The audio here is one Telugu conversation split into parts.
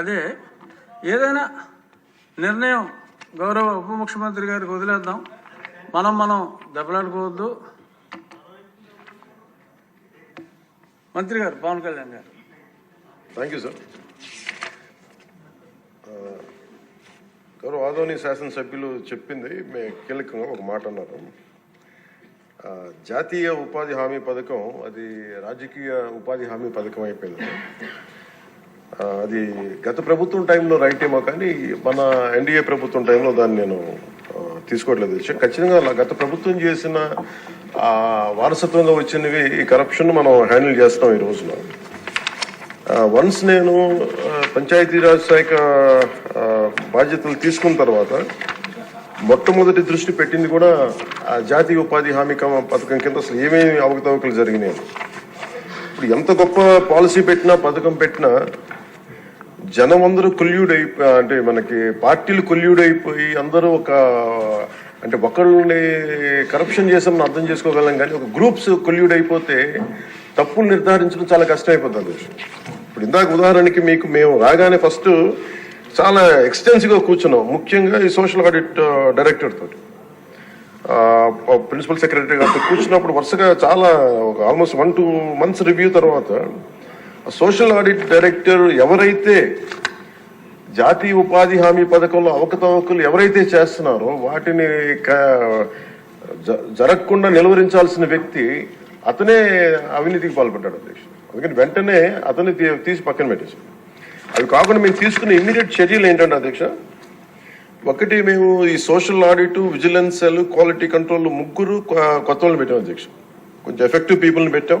అదే ఏదైనా నిర్ణయం గౌరవ ఉప ముఖ్యమంత్రి గారికి వదిలేద్దాం. మనం మనం దెబ్బలాడుకోవద్దు. మంత్రి గారు పవన్ కళ్యాణ్ గారు. థ్యాంక్ యూ సార్ గౌరవ ఆదోని శాసనసభ్యులు చెప్పింది మే కీలకంగా ఒక మాట అన్నారు. Uh, జాతీయ ఉపాధి హామీ పథకం అది రాజకీయ ఉపాధి హామీ పథకం అయిపోయింది. అది గత ప్రభుత్వం టైంలో రైట్ ఏమో కానీ మన ఎన్డీఏ ప్రభుత్వం టైంలో దాన్ని నేను తీసుకోవట్లేదు. విషయం ఖచ్చితంగా అలా గత ప్రభుత్వం చేసిన వారసత్వంగా వచ్చినవి ఈ కరప్షన్ మనం హ్యాండిల్ చేస్తున్నాం ఈ రోజున. వన్స్ నేను పంచాయతీరాజ్ శాఖ బాధ్యతలు తీసుకున్న తర్వాత మొట్టమొదటి దృష్టి పెట్టింది కూడా ఆ జాతీయ ఉపాధి హామీ పథకం కింద అసలు ఏమేమి అవకతవకలు జరిగినాయి. ఇప్పుడు ఎంత గొప్ప పాలసీ పెట్టినా పథకం పెట్టినా జనం అందరూ కొల్యూడ్ అయిపోయి అంటే మనకి పార్టీలు కొల్యూడ్ అయిపోయి అందరూ ఒక అంటే ఒకళ్ళని కరప్షన్ చేసామని అర్థం చేసుకోగలం కానీ ఒక గ్రూప్స్ కొల్యూడ్ అయిపోతే తప్పులు నిర్ధారించడం చాలా కష్టం అయిపోతుంది ఇప్పుడు ఇందాక ఉదాహరణకి మీకు మేము రాగానే ఫస్ట్ చాలా ఎక్స్టెన్సివ్గా కూర్చున్నాం. ముఖ్యంగా ఈ సోషల్ ఆడిట్ డైరెక్టర్ తోటి. ప్రిన్సిపల్ సెక్రటరీ గారితో కూర్చున్నప్పుడు వరుసగా చాలా ఒక almost one two months review తర్వాత సోషల్ ఆడిట్ డైరెక్టర్ ఎవరైతే జాతీయ ఉపాధి హామీ పథకంలో అవకతవకలు ఎవరైతే చేస్తున్నారో వాటిని జ- జరగకుండా నిలువరించాల్సిన వ్యక్తి అతనే అవినీతికి పాల్పడ్డాడు అధ్యక్షుడు అందుకని వెంటనే అతన్ని తీ- తీసి పక్కన పెట్టేసాం అవి కాకుండా మేము తీసుకున్న ఇమ్మీడియట్ చర్యలు ఏంటంటే అధ్యక్ష ఒకటి మేము ఈ social audit vigilance cell quality control ముగ్గురు కొ- కొత్త వాళ్ళని పెట్టాం అధ్యక్ష. కొంచెం ఎఫెక్టివ్ పీపుల్ని పెట్టాం.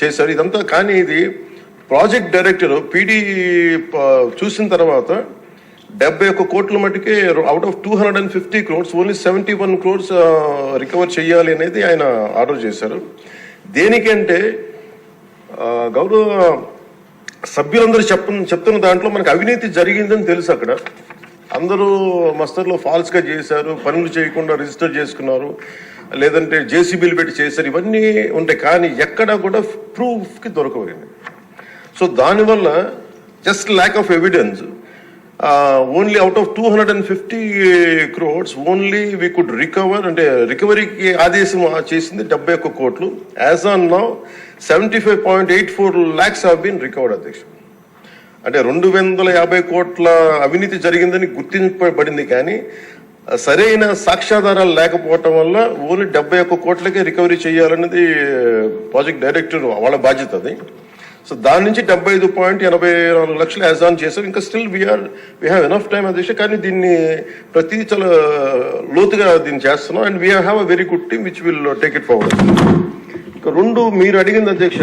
చేశారు. ఇదంతా కానీ ఇది ప్రాజెక్ట్ డైరెక్టర్ పీడీ చూసిన తర్వాత డెబ్బై ఒక్క కోట్ల మటుకే out of two hundred and fifty crores only seventy one crores recover చేయాలి అనేది ఆయన ఆర్డర్ చేశారు. దేనికంటే గౌరవ సభ్యులందరూ చెప్ప చెప్తున్న దాంట్లో మనకు అవినీతి జరిగిందని తెలుసు అక్కడ. అందరూ మస్తర్లో ఫాల్స్గా చేశారు పనులు చేయకుండా రిజిస్టర్ చేసుకున్నారు. లేదంటే జేసీబీలు పెట్టి చేశారు ఇవన్నీ ఉంటాయి. కానీ ఎక్కడా కూడా ప్రూఫ్కి దొరకవండి. సో దానివల్ల just lack of evidence only out of two hundred and fifty crores only we could recover అంటే రికవరీకి ఆదేశం చేసింది డెబ్బై ఒక్క కోట్లు. As on now seventy five point eight four lakhs have been recovered అధ్యక్ష. అంటే రెండు వందల యాభై కోట్ల అవినీతి జరిగిందని గుర్తింపబడింది కానీ సరైన సాక్ష్యాధారాలు లేకపోవటం వల్ల ఓన్లీ డెబ్బై ఒక్క కోట్లకే రికవరీ చేయాలన్నది ప్రాజెక్ట్ డైరెక్టర్ వాళ్ళ బాధ్యత అది. సో దాని నుంచి డెబ్బై ఐదు పాయింట్ ఎనభై నాలుగు లక్షలు యాజ్ ఆన్ చేశారు. ఇంకా still we're we have enough time అది కానీ దీన్ని ప్రతి చాలా లోతుగా దీన్ని చేస్తున్నాం. And we have a very good team which will take it forward ఇంకా రెండు మీరు అడిగింది అధ్యక్ష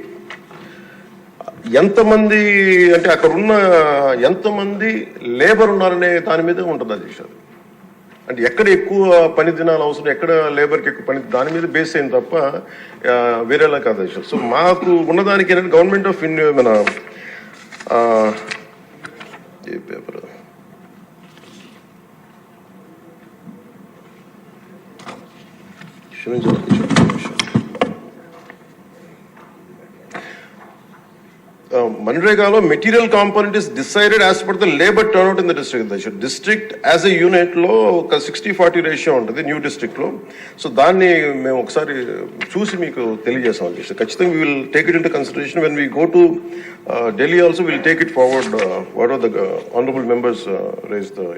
ఎంతమంది అంటే అక్కడ ఉన్న ఎంతమంది లేబర్ ఉన్నారనే దాని మీద ఉంటుంది అది అది. అంటే ఎక్కడ ఎక్కువ పని దినాలు అవసరం ఎక్కడ లేబర్కి ఎక్కువ పని దాని మీద బేస్ అయింది తప్ప వేరేలా కాదు విషయం సో మాకు ఉన్నదానికి ఏంటంటే గవర్నమెంట్ ఆఫ్ ఇండియా మన ఏ పేపర్? క్షమించండి అధ్యక్ష, ఒక్క నిమిషం. మన్రేగాలో material component is decided as per the labour turnout in the district district as a యూనిట్లో ఒక సిక్స్టీ ఫార్టీ రేషియో ఉంటుంది న్యూ డిస్ట్రిక్ట్లో. సో దాన్ని మేము ఒకసారి చూసి మీకు తెలియజేస్తాం అధ్యక్ష. ఖచ్చితంగా will take it in consideration when we go to Delhi also will take it forward what are the honourable members raise the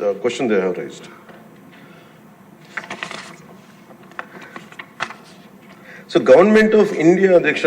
the question they have raised so government of India అధ్యక్ష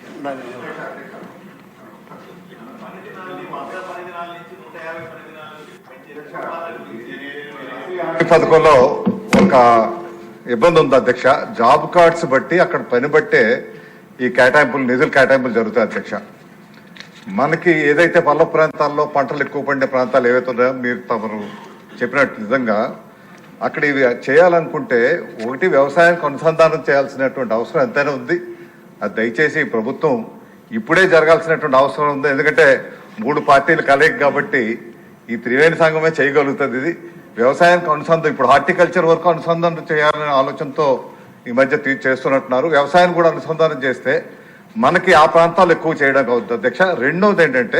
ఉండాలి పథకంలో ఒక ఇబ్బంది ఉంది అధ్యక్ష. జాబ్ కార్డ్స్ బట్టి అక్కడ పని బట్టే ఈ కేటాయింపులు నిధులు కేటాయింపులు జరుగుతాయి అధ్యక్ష. మనకి ఏదైతే పల్ల ప్రాంతాల్లో పంటలు ఎక్కువ పండే ప్రాంతాలు ఏవైతే ఉన్నాయో మీరు తమరు చెప్పినట్టు నిజంగా అక్కడ ఇవి చేయాలనుకుంటే ఒకటి వ్యవసాయానికి అనుసంధానం చేయాల్సినటువంటి అవసరం ఎంతైనా ఉంది. అది దయచేసి ప్రభుత్వం ఇప్పుడే జరగాల్సినటువంటి అవసరం ఉంది. ఎందుకంటే మూడు పార్టీలు కలయిక కాబట్టి ఈ త్రివేణి సంఘమే చేయగలుగుతుంది ఇది. వ్యవసాయానికి అనుసంధానం ఇప్పుడు హార్టికల్చర్ వరకు అనుసంధానం చేయాలనే ఆలోచనతో ఈ మధ్య తీ- చేస్తున్నట్టున్నారు. వ్యవసాయాన్ని కూడా అనుసంధానం చేస్తే మనకి ఆ ప్రాంతాలు ఎక్కువ చేయడానికి అవుతుంది అధ్యక్ష రెండవది ఏంటంటే